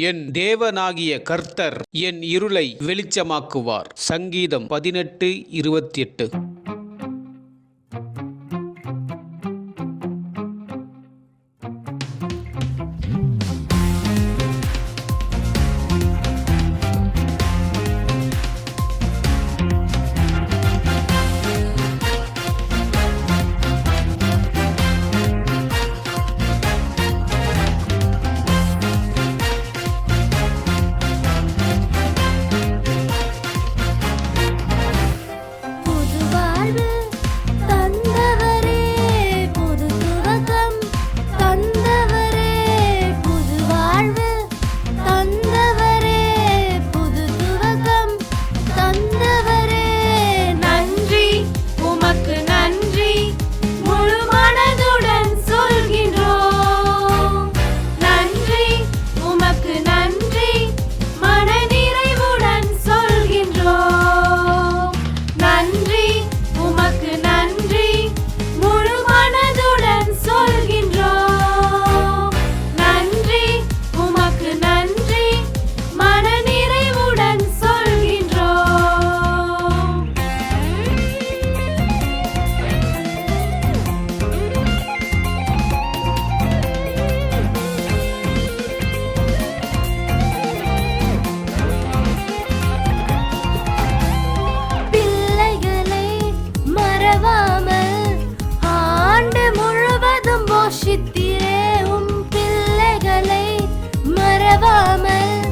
என் தேவனாகிய கர்த்தர் என் இருளை வெளிச்சமாக்குவார். சங்கீதம் பதினெட்டு இருபத்தி எட்டு போஷித்தீரே உம் பிள்ளைகளை மறவாமல்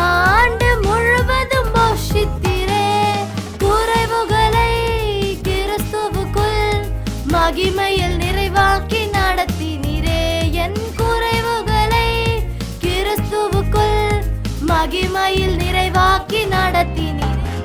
ஆண்டு முழுவதும் போஷித்தீரே. குறைவுகளை கிறிஸ்துவுக்குள் மகிமையில் நிறைவாக்கி நடத்தினீரே. என் குறைவுகளை கிறிஸ்துவுக்குள் மகிமையில் நிறைவாக்கி நடத்தினீரே.